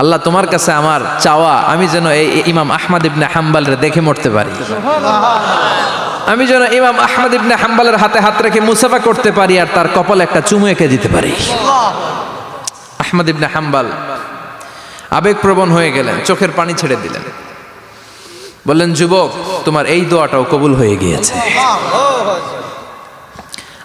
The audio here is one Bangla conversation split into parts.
আল্লাহ তোমার কাছে আমার চাওয়া, আমি যেন এই ইমাম আহমদ ইবনে হাম্বালরে দেখে মরতে পারি। আমি যেন ইমাম আহমদ ইবনে হাম্বালের হাতে হাত রেখে মুসাফা করতে পারি আর তার কপাল একটা চুমু এঁকে দিতে পারি। আহমদ ইবনে হাম্বাল আবেগপ্রবণ হয়ে গেলেন, চোখের পানি ছেড়ে দিলেন। বললেন, যুবক, তোমার এই দোয়াটাও কবুল হয়ে গিয়েছে।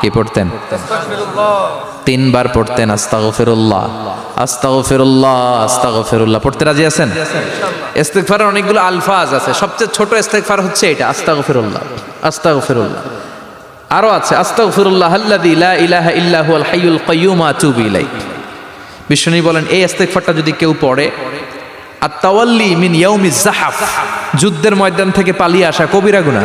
কি পড়তেন? তিনবার পড়তেন আস্তাগো ফিরুল্লাহ আস্তাগো ফিরুল্লাহ পড়তে রাজি আছেন? ইস্তেগফারের অনেকগুলো আলফাজ আছে। সবচেয়ে ছোট ইস্তেগফার হচ্ছে এটা আস্তাগো ফিরুল্লাহ আস্তাগো ফিরুল্লাহ আরও আছে আস্তাগো ফিরুল্লাহ আল্লাযী লা ইলাহা ইল্লা হুয়াল হাইয়ুল কাইয়্যুম আতুবু ইলাইহি। বিশ্বনী বলেন, এই ইস্তেগফারটা যদি কেউ পড়ে আর তাওয়াল্লি মিন ইয়াউমি জাহাফ যুদ্ধের ময়দান থেকে পালিয়ে আসা কবিরা গুনাহ।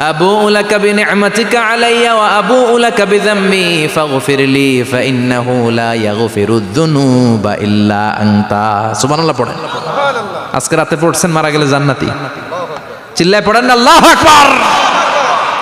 أبوء لك بنعمتك علي وأبوء لك بذنبي فاغفر لي فإنه لا يغفر الذنوب إلا أنت سبحان الله পড়েন আজকে রাতে পড়ছেন মারা গেলে জান্নাতি চিল্লায় পড়েন না আল্লাহু আকবার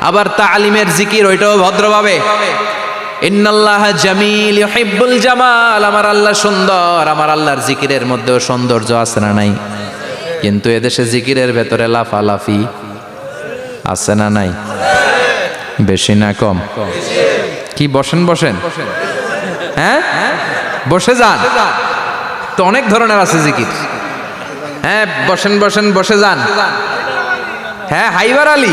আবার তালিমের জিকির ওইটাও ভদ্রভাবে। ইন্নাল্লাহ জামিল ইউহিব্বুল জামাল। আমার আল্লাহ সুন্দর। আমার আল্লাহর জিকিরের মধ্যেও সৌন্দর্য আছে না নাই? কিন্তু এদেশে জিকিরের ভেতরে লাফালাফি আছে না নাই? বেশি না কম? কি, বসেন বসেন। হ্যাঁ? বসে যান। তো অনেক ধরনের আছে জিকির। হ্যাঁ বসেন বসেন, বসে যান। হ্যাঁ হাইবার আলী।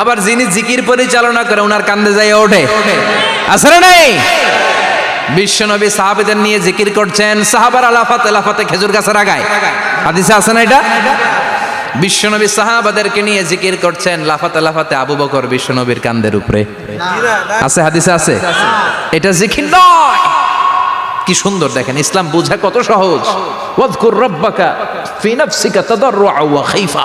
আবার যিনি জিকির পরিচালনা করে ওনার কান্দে যাই ওঠে। আছে না নাই? বিশ্বনবী সাহাবিদের নিয়ে জিকির করছেন সাহাবার আলাফাতে লাফাতে খেজুর গাছের আগায়। হাদিসে আছে না এটা? বিশ্বনবী সাহাবাদেরকে নিয়ে জিকির করছেন লাফাতে লাফাতে আবু বকর বিশ্বনবীর কান্দের উপরে। আছে হাদিসে আছে? এটা জিকির নয়। কি সুন্দর দেখেন ইসলাম বোঝা কত সহজ। ওয়াজকুর রাব্বাকা ফি নাফসিকা তাদাররুআ ওয়া খাইফা।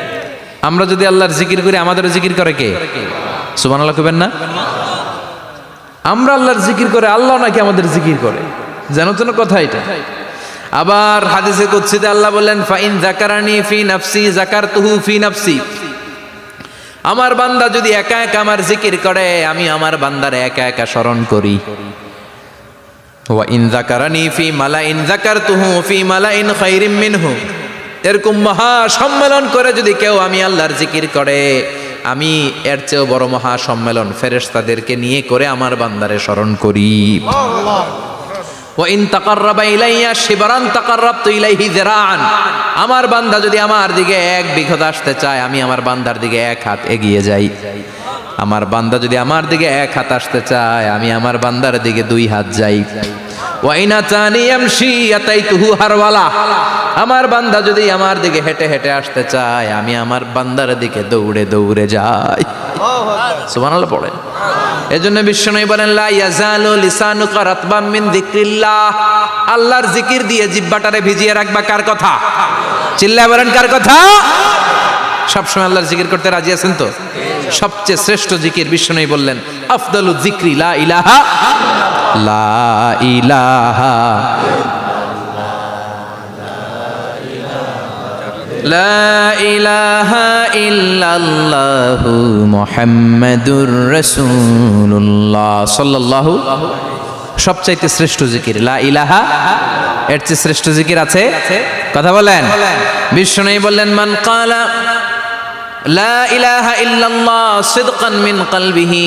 আমরা যদি আল্লাহর জিকির করি, আমাদেরও জিকির করে কে? সুবহানাল্লাহ কবেন না? আমরা আল্লাহর জিকির করে, আল্লাহ নাকি আমাদের জিকির করে। জানো তো কথা এটা। আবার হাদিসে কুদসিতে আল্লাহ বললেন, ফাইন জাকারানি ফি নাফসি জাকারতুহু ফি নাফসি। আমার বান্দা যদি একা একা আমার জিকির করে, আমি আমার বান্দার একা একা স্মরণ করি। ওয়া ইন জাকারানি ফি মালা ইন মালাইন জাকারতুহু ফি মালাইন খাইরিম মিনহু। এরকম মহা সম্মেলন করে যদি কেউ আমি আল্লাহর জিকির করে, আমি এর চেয়েও বড় মহা সম্মেলন ফেরেশতাদেরকে নিয়ে করে আমার বান্দারে স্মরণ করি। ওয়াইন তাকাররাবা ইলাইয়া শিবরান তাকাররাবতু ইলাইহি যিরাআন। আমার বান্দা যদি আমার দিকে এক বিঘত আসতে চায়, আমি আমার বান্দার দিকে এক হাত এগিয়ে যাই। আমার বান্দা যদি আমার দিকে এক হাত আসতে চায়, আমি আমার বান্দার দিকে দুই হাত যাই। আমার বান্দা যদি আমার দিকে হেঁটে হেঁটে আসতে চায়, আমি আমার বান্দার দিকে দৌড়ে দৌড়ে যাই। সুবহানাল্লাহ পড়েন। এজন্য বিশ্বনবী বলেন, লা ইয়াজালু লিসানুকা রাতবাম মিন যিকরিল্লাহ। আল্লাহর জিকির দিয়ে জিহ্বাটারে ভিজিয়ে রাখবা কার কথা? চিল্লায় বলেন, কার কথা? সবসময় আল্লাহর জিকির করতে রাজি আছেন তো? সবচেয়ে শ্রেষ্ঠ জিকির বিশ্বনবী বললেন, আফদালু যিকরি লা ইলাহা লা ইলাহা لا إله إلا الله محمد رسول الله صلى الله সবচাইতে শ্রেষ্ঠ জিকির লা ইলাহা এর চেয়ে শ্রেষ্ঠ জিকির আছে কথা বলেন বিষ্ণু বললেন মান কালা লা ইলাহা ইল্লাল্লাহ সিদকান মিন কলবিহি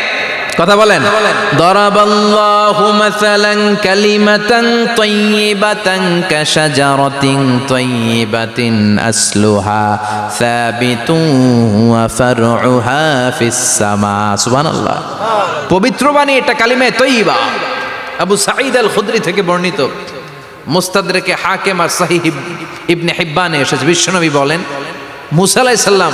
কথা বলেন। দরাবাল্লাহু মাসালান কালিমাতান তাইয়িবাতান কাশাজারাতিন তাইয়িবাতিন আসলুহা সাবিতুন ওয়া ফারউহা ফিস সামা সুবহানাল্লাহ পবিত্র বাণী এটা কালিমায়ে তৈয়িবা। আবু সাঈদ আল খুদরি থেকে বর্ণিত। মুস্তাদরেকে হাকেম আর সাহিহ ইবনে হিব্বানে এসেছে। বিশ্বনবী বলেন মুসা আলাইহিস সালাম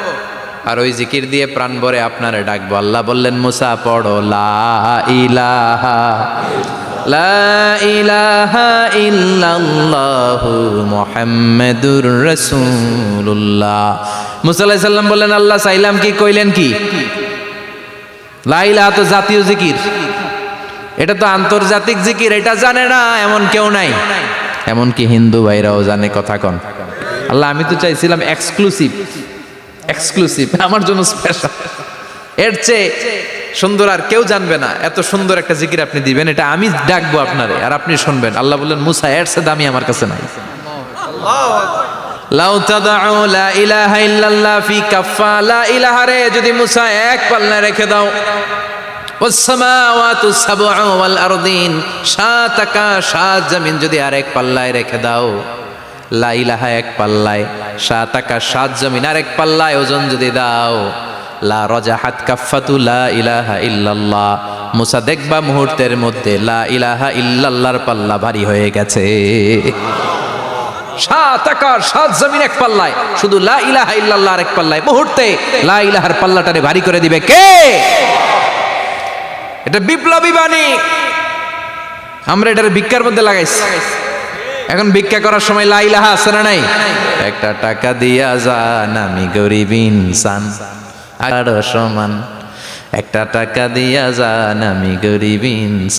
আর ওই জিকির দিয়ে প্রাণ ভরে আপনারে ডাকবো। আল্লাহ বললেন, মুসা, পড়ো, লা ইলাহা লা ইলাহা বললেন, আল্লাহ চাইলাম কি, কইলেন কি? লা ইলাহা তো জাতীয় জিকির। এটা তো আন্তর্জাতিক জিকির, এটা জানে না, এমন কেউ নাই। এমনকি হিন্দু ভাইরাও জানে কথা কন। আল্লাহ, আমি তো চাইছিলাম এক্সক্লুসিভ এক্সক্লুসিভ আমার জন্য স্পেশাল এর চেয়ে সুন্দর আর কেউ জানবে না এত সুন্দর একটা জিকির আপনি দিবেন, এটা আমি ডাকবো আপনারে, আর আপনি শুনবেন। আল্লাহ বললেন, মুসা, এর চেয়ে দামি আমার কাছে নাই। যদি মুসা এক পাল্লায় রেখে দাও। সাত আকাশ সাত জমিন যদি আরেক পাল্লায় রেখে দাও। লা ইলাহা এক পাল্লায়, সাত আকাশ সাত জমিন আর এক পাল্লায় ওজন যদি দাও। লা রজা হাত কাফাতু লা ইলাহা ইল্লাল্লাহ। মুসা দেখবা মুহূর্তের মধ্যে লা ইলাহা ইল্লাল্লাহর পাল্লা ভারী হয়ে গেছে। সাত আকার সাত জমিন এক পাল্লায়, শুধু লা ইলাহা ইল্লাল্লাহ এক পাল্লায়। মুহূর্তে লা ইলাহার পাল্লাটারে ভারী করে দিবে কে? এটা বিপ্লবী বাণী। আমরা এটার ভিক্ষার মধ্যে লাগাইছি। এখন ভিক্ষা করার সময় লাইলাহা আছে না নাই? একটা টাকা দিয়া যান, আমি গরিব ইনসান। আর সমান, একটা টাকা দিয়া যান, আমি গরিব ইনসান।